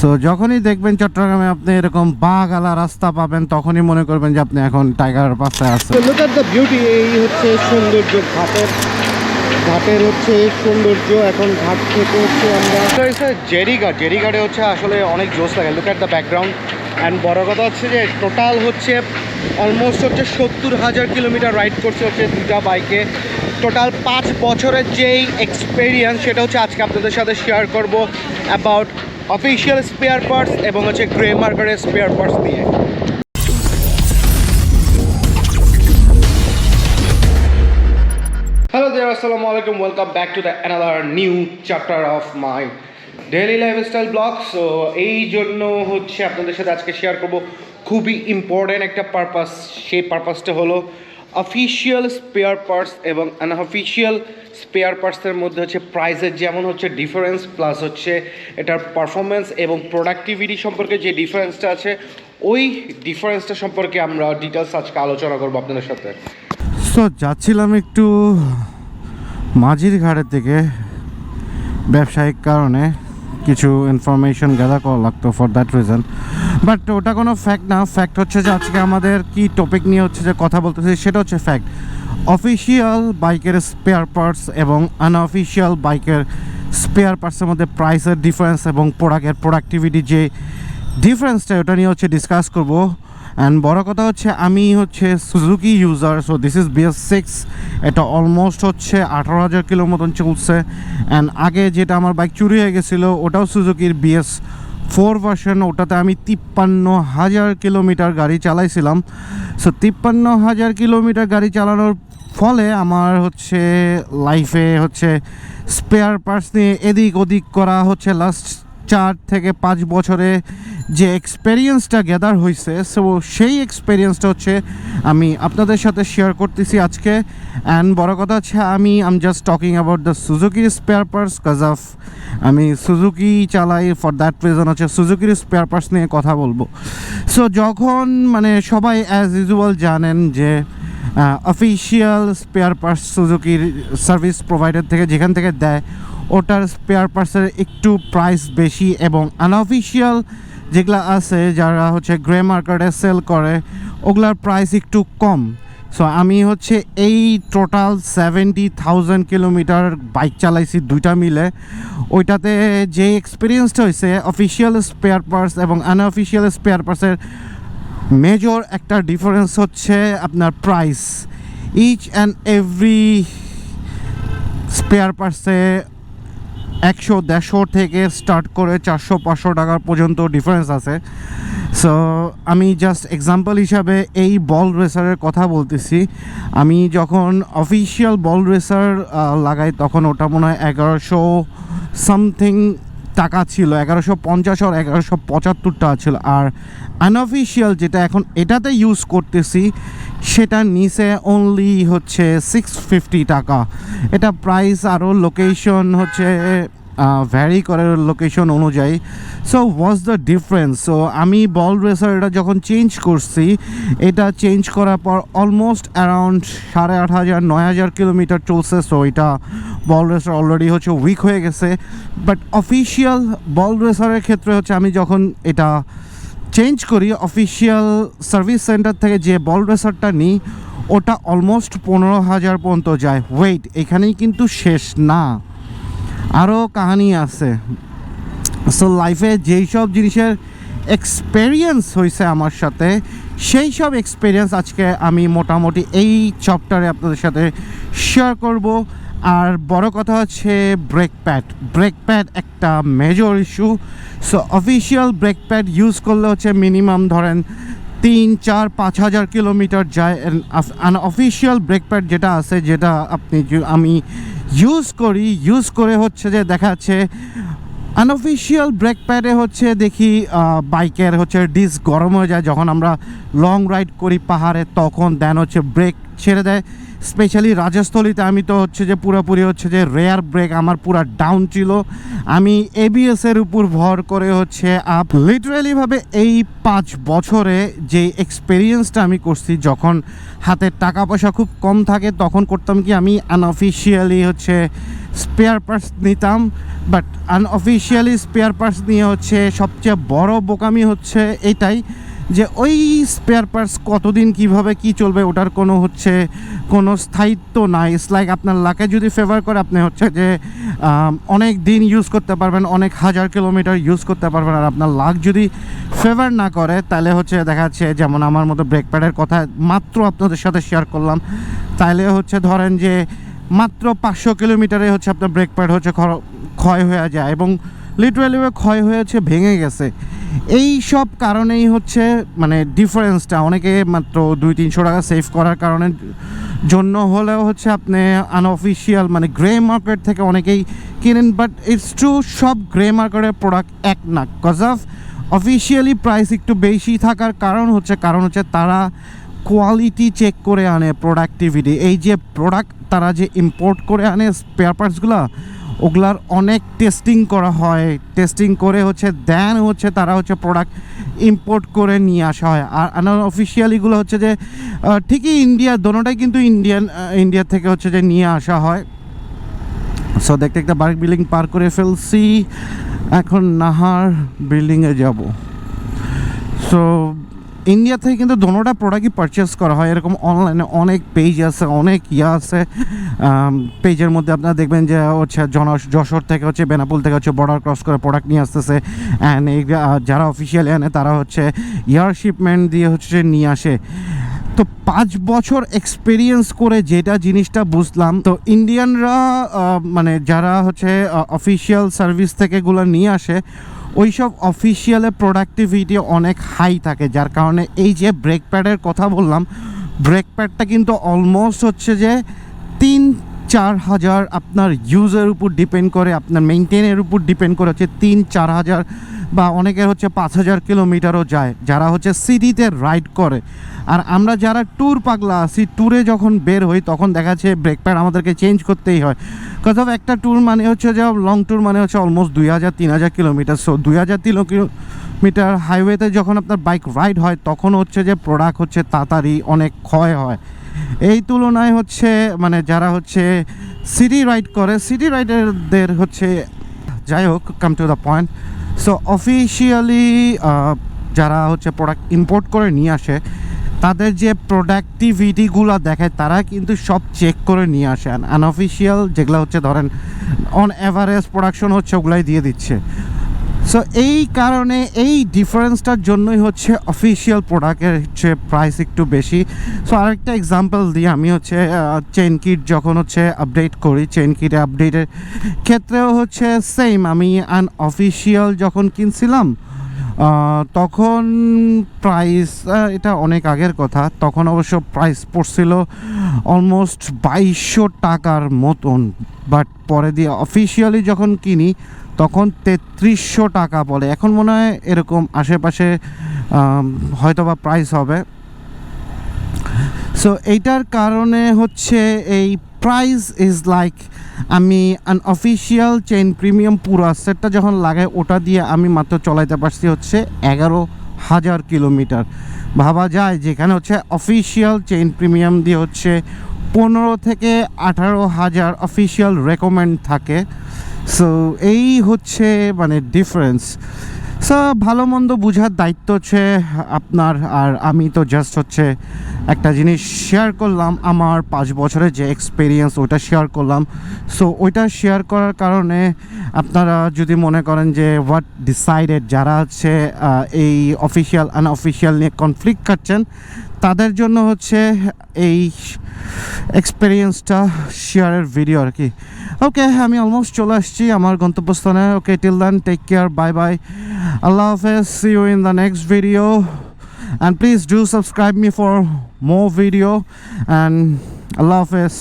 So যখনই দেখবেন চট্টগ্রামে আপনি এরকম বাগালা রাস্তা পাবেন তখনই মনে করবেন যে আপনি এখন টাইগার পাশে আছেন। লুক এট দ্য বিউটি এই হচ্ছে সৌন্দর্য ঘাটের ঘাটের হচ্ছে সৌন্দর্য এখন ঘাট থেকে হচ্ছে আমরা জেরি ঘাট। জেরি ঘাটে হচ্ছে আসলে অনেক জোস লাগে। Look at the background and বড় কথা হচ্ছে যে টোটাল হচ্ছে অলমোস্ট হচ্ছে সত্তর হাজার কিলোমিটার রাইড করছে হচ্ছে দুটা বাইকে টোটাল পাঁচ বছরের যেই এক্সপেরিয়েন্স সেটা হচ্ছে আজকে আপনাদের সাথে শেয়ার করব অ্যাবাউট অফিসিয়াল স্পেয়ার পার্টস এবং হচ্ছে গ্রে মার্কারের স্পেয়ার পার্টস নিয়ে Hello there, Assalamu alaikum. Welcome back to the another new chapter of my daily lifestyle blog. So এই জন্য হচ্ছে আপনাদের সাথে আজকে শেয়ার করব খুবই ইম্পর্ট্যান্ট একটা পারপাস সেই পারপাসটা হলো অফিসিয়াল স্পেয়ার পার্টস এবং আনঅফিসিয়াল স্পেয়ার পার্টসের মধ্যে হচ্ছে প্রাইসের যেমন হচ্ছে ডিফারেন্স প্লাস হচ্ছে এটার পারফরমেন্স এবং প্রোডাক্টিভিটি সম্পর্কে যে ডিফারেন্সটা আছে, ওই ডিফারেন্সটা সম্পর্কে আমরা ডিটেলস আজকে আলোচনা করব আপনাদের সাথে। সো যাচ্ছিলাম একটু মাঝির ঘাটের থেকে ব্যবসায়িক কারণে। কিছু ইনফরমেশন গ্যাদার করা লাগতো ফর দ্যাট রিজন বাট ওটা কোনো ফ্যাক্ট না ফ্যাক্ট হচ্ছে যে আজকে আমাদের কি টপিক নিয়ে হচ্ছে যে কথা বলতেছি সেটা হচ্ছে ফ্যাক্ট অফিসিয়াল বাইকের স্পেয়ার পার্টস এবং আনঅফিসিয়াল বাইকের স্পেয়ার পার্টসের মধ্যে প্রাইসের ডিফারেন্স এবং প্রোডাক্টের প্রোডাক্টিভিটি যে ডিফারেন্সটা ওটা নিয়ে হচ্ছে ডিসকাস করব। অ্যান্ড বড় কথা হচ্ছে আমি হচ্ছে Suzuki user so this is BS six এটা অলমোস্ট হচ্ছে আঠারো হাজার কিলো মতন চলছে। অ্যান্ড আগে যেটা আমার বাইক চুরি হয়ে গেছিল, ওটাও সুজুকির বিএস ফোর ভার্সন ওটাতে আমি তিপ্পান্ন হাজার কিলোমিটার গাড়ি চালাইছিলাম। সো তিপ্পান্ন হাজার কিলোমিটার গাড়ি চালানোর ফলে আমার হচ্ছে লাইফে হচ্ছে স্পেয়ার পার্টস নিয়ে এদিক ওদিক করা হচ্ছে লাস্ট চার থেকে পাঁচ বছরে যে এক্সপেরিয়েন্সটা গ্যাদার হয়েছে সো সেই এক্সপেরিয়েন্সটা হচ্ছে আমি আপনাদের সাথে শেয়ার করতেছি আজকে। অ্যান্ড বড় কথা হচ্ছে আমি am just talking about the সুজুকির spare parts কাজ অফ আমি সুজুকি চালাই ফর দ্যাট রিজন হচ্ছে সুজুকির স্পেয়ার পার্টস নিয়ে কথা বলব। সো যখন মানে সবাই অ্যাজ ইউজুয়াল জানেন যে অফিসিয়াল স্পেয়ার পার্টস সুজুকির সার্ভিস প্রোভাইডার থেকে যেখান থেকে দেয়, ওটার স্পেয়ার পার্টসের একটু প্রাইস বেশি এবং আনঅফিসিয়াল যেগুলো আছে, যারা হচ্ছে গ্রে মার্কেটে সেল করে, ওগুলার প্রাইস একটু কম। সো আমি হচ্ছে এই total seventy thousand kilometre bike চালাইছি দুইটা মিলে। ওইটাতে যে এক্সপিরিয়েন্সটা হয়েছে অফিসিয়াল স্পেয়ার পার্টস এবং আনঅফিসিয়াল স্পেয়ার পার্টসের মেজর একটা ডিফারেন্স হচ্ছে আপনার price each and every spare পার্টসে একশো দেড়শো থেকে স্টার্ট করে চারশো, পাঁচশো টাকার পর্যন্ত ডিফারেন্স আছে। সো আমি জাস্ট এক্সাম্পল হিসাবে এই বল রেসারের কথা বলতেছি। আমি যখন অফিসিয়াল বল রেসার লাগাই, তখন ওটা মনে হয় এগারোশো সামথিং টাকা ছিল, এগারোশো পঞ্চাশ আর এগারোশো পঁচাত্তর টাকা ছিল। আর আনঅফিসিয়াল যেটা এখন এটাতে ইউজ করতেছি, সেটা নিচে অনলি হচ্ছে সিক্স ফিফটি টাকা। এটা প্রাইস আরও লোকেশন হচ্ছে ভ্যারি করে লোকেশন অনুযায়ী। So was the difference so আমি বল রেসার এটা যখন চেঞ্জ করছি, এটা চেঞ্জ করার পর অলমোস্ট অ্যারাউন্ড সাড়ে আট হাজার, নয় হাজার কিলোমিটার চলছে। সো এটা বল রেসার অলরেডি হচ্ছে উইক হয়ে গেছে। বাট অফিসিয়াল বল রেসারের ক্ষেত্রে হচ্ছে আমি যখন এটা চেঞ্জ করি অফিসিয়াল সার্ভিস সেন্টার থেকে যে বল রেসারটা নিই, ওটা অলমোস্ট পনেরো হাজার পর্যন্ত যায়। ওয়েট এখানেই কিন্তু শেষ না। আরও কাহানি আছে। সো লাইফে যেই সব জিনিসের এক্সপেরিয়েন্স হয়েছে আমার সাথে সেই সব এক্সপেরিয়েন্স আজকে আমি মোটামুটি এই চ্যাপ্টারে আপনাদের সাথে শেয়ার করব। আর বড় কথা হচ্ছে ব্রেক প্যাড ব্রেক প্যাড একটা major issue so official brake pad use করলে হচ্ছে মিনিমাম ধরেন তিন, চার, পাঁচ হাজার কিলোমিটার যায়। অফিসিয়াল ব্রেক প্যাড যেটা আছে, যেটা আপনি আমি ইউজ করি ইউজ করে হচ্ছে যে দেখা যাচ্ছে আনঅফিসিয়াল ব্রেক প্যাডে হচ্ছে দেখি বাইকের হচ্ছে ডিস গরম হয়ে যায়। যখন আমরা লং রাইড করি পাহাড়ে, তখন দেন হচ্ছে ব্রেক ছেড়ে দেয়। স্পেশালি রাজস্থলীতে আমি তো হচ্ছে যে পুরোপুরি হচ্ছে যে রেয়ার ব্রেক আমার পুরো ডাউন ছিল। আমি এবিএস এর উপর ভর করে হচ্ছে আপ। লিটারেলি ভাবে এই পাঁচ বছরে যে এক্সপিরিয়েন্সটা আমি করছি, যখন হাতের টাকা পয়সা খুব কম থাকে, তখন করতাম কি আমি আনঅফিসিয়ালি হচ্ছে স্পেয়ার পার্টস নিতাম। বাট আনঅফিসিয়ালি স্পেয়ার পার্টস নিয়ে হচ্ছে সবচেয়ে বড় বোকামি হচ্ছে এটাই। যে ওই স্পেয়ার পার্টস কতদিন কীভাবে কি চলবে ওটার কোনো হচ্ছে কোনো স্থায়িত্ব নাই। ইটস লাইক আপনার লাকে যদি ফেভার করে, আপনি হচ্ছে যে অনেক দিন ইউজ করতে পারবেন, অনেক হাজার কিলোমিটার ইউজ করতে পারবেন। আর আপনার লাক যদি ফেভার না করে, তাহলে হচ্ছে দেখা যাচ্ছে যেমন আমার মতো ব্রেক প্যাডের কথা মাত্র আপনাদের সাথে শেয়ার করলাম। তাহলে হচ্ছে ধরেন যে, মাত্র পাঁচশো কিলোমিটারে হচ্ছে আপনার ব্রেক প্যাড হচ্ছে ক্ষয় হয়ে যায় এবং লিটারালি ক্ষয় হয়েছে, ভেঙে গেছে। এই সব কারণেই হচ্ছে মানে ডিফারেন্সটা অনেকে মাত্র দুই তিনশো টাকা সেভ করার কারণে জন্য হলেও হচ্ছে আপনি আনঅফিসিয়াল মানে গ্রে মার্কেট থেকে অনেকেই কিনেন বাট ইটস ট্রু সব গ্রে মার্কেটের প্রোডাক্ট এক না। কজ অফ অফিসিয়ালি প্রাইস একটু বেশি থাকার কারণ হচ্ছে কারণ হচ্ছে তারা কোয়ালিটি চেক করে আনে প্রোডাক্টিভিটি এই যে প্রোডাক্ট তারা যে ইম্পোর্ট করে আনে স্পেয়ার পার্টসগুলো ওগুলার অনেক টেস্টিং করা হয়। টেস্টিং করে হচ্ছে দেন হচ্ছে তারা হচ্ছে প্রোডাক্ট ইম্পোর্ট করে নিয়ে আসা হয়। আর অফিসিয়ালিগুলো হচ্ছে যে ঠিকই ইন্ডিয়া দোনোটাই কিন্তু ইন্ডিয়ান ইন্ডিয়া থেকে হচ্ছে যে নিয়ে আসা হয়। সো দেখতে একটা বার্ক বিল্ডিং পার করে ফেলছি। এখন নাহার বিল্ডিংয়ে যাব। সো ইন্ডিয়া থেকে কিন্তু দোনোটা প্রোডাক্টই পারচেস করা হয়। এরকম অনলাইনে অনেক পেজ আছে, অনেক ইয়ে আছে। পেজের মধ্যে আপনারা দেখবেন যে হচ্ছে জন যশোর থেকে হচ্ছে বেনাপুল থেকে হচ্ছে বর্ডার ক্রস করে প্রোডাক্ট নিয়ে আসতেছে। অ্যান্ড এই যারা অফিসিয়ালি আনে, তারা হচ্ছে এয়ার শিপমেন্ট দিয়ে হচ্ছে নিয়ে আসে। তো পাঁচ বছর এক্সপিরিয়েন্স করে যেটা জিনিসটা বুঝলাম, তো ইন্ডিয়ানরা মানে যারা হচ্ছে অফিসিয়াল সার্ভিস থেকে এগুলো নিয়ে আসে ওই সব অফিসিয়ালে প্রোডাক্টিভিটি অনেক হাই থাকে, যার কারণে এই যে ব্রেক প্যাডের কথা বললাম ব্রেক প্যাডটা কিন্তু অলমোস্ট হচ্ছে যে তিন চার হাজার আপনার ইউজের উপর ডিপেন্ড করে, আপনার মেনটেনের উপর ডিপেন্ড করে হচ্ছে তিন চার হাজার বা অনেকের হচ্ছে পাঁচ হাজার কিলোমিটারও যায়, যারা হচ্ছে সিটিতে রাইড করে। আর আমরা যারা ট্যুর পাগলা আছি ট্যুরে যখন বের হই, তখন দেখা যাচ্ছে ব্রেক প্যাড আমাদেরকে চেঞ্জ করতেই হয়। কজ একটা ট্যুর মানে হচ্ছে যে লং ট্যুর মানে হচ্ছে অলমোস্ট দুই হাজার, তিন হাজার কিলোমিটার সো দুই হাজার তিন কিলোমিটার হাইওয়েতে যখন আপনার বাইক রাইড হয়, তখন হচ্ছে যে প্রোডাক্ট হচ্ছে তাড়াতাড়ি অনেক ক্ষয় হয়। এই তুলনায় হচ্ছে মানে যারা হচ্ছে সিটি রাইড করে সিটি রাইডারদের হচ্ছে, যাই হোক come to the point so officially যারা হচ্ছে প্রোডাক্ট ইম্পোর্ট করে নিয়ে আসে তাদের যে প্রোডাক্টিভিটিগুলো দেখায়, তারা কিন্তু সব চেক করে নিয়ে আসে। আনঅফিসিয়াল যেগুলো হচ্ছে, ধরেন অন অ্যাভারেজ প্রোডাকশন হচ্ছে, ওগুলাই দিয়ে দিচ্ছে। সো এই কারণে এই ডিফারেন্সটার জন্যই হচ্ছে অফিসিয়াল প্রোডাক্টের হচ্ছে প্রাইস একটু বেশি। সো আরেকটা এক্সাম্পল দিই আমি হচ্ছে চেন কিট যখন হচ্ছে আপডেট করি চেন কিট আপডেটের ক্ষেত্রেও হচ্ছে সেম আমি আন অফিসিয়াল যখন কিনছিলাম তখন প্রাইস এটা অনেক আগের কথা, তখন অবশ্য প্রাইস পড়ছিল অলমোস্ট বাইশশো টাকার মতন। বাট পরে দিয়ে অফিসিয়ালি যখন কিনি, তখন তেত্রিশশো টাকা বলে। এখন মনে হয় এরকম আশেপাশে হয়তো বা প্রাইস হবে। সো এইটার কারণে হচ্ছে এই প্রাইস ইজ লাইক আমি আন অফিসিয়াল চেইন প্রিমিয়াম পুরো সেটটা যখন লাগাই, ওটা দিয়ে আমি মাত্র চলাইতে পারছি হচ্ছে এগারো হাজার কিলোমিটার। ভাবা যায় যেখানে হচ্ছে অফিসিয়াল চেইন প্রিমিয়াম দিয়ে হচ্ছে পনেরো থেকে আঠারো হাজার অফিসিয়াল রেকমেন্ড থাকে। সো এই হচ্ছে মানে ডিফারেন্স সো ভালো মন্দ বোঝার দায়িত্ব হচ্ছে আপনার আর আমি তো জাস্ট হচ্ছে একটা জিনিস শেয়ার করলাম, আমার পাঁচ বছরের যে এক্সপিরিয়েন্স ওটা শেয়ার করলাম। সো ওইটা শেয়ার করার কারণে আপনারা যদি মনে করেন যে হোয়াট ডিসাইডেড যারা আছে এই অফিসিয়াল আনঅফিসিয়াল নিয়ে কনফ্লিক্ট কাটছেন তাদের জন্য হচ্ছে এই এক্সপিরিয়েন্সটা শেয়ারের ভিডিও আর কি। ওকে আমি অলমোস্ট চলে আসছি আমার গন্তব্যস্থানে। Okay till then take care bye bye আল্লাহ হাফেজ see you in the next video and please do subscribe me for more video and Allah Hafiz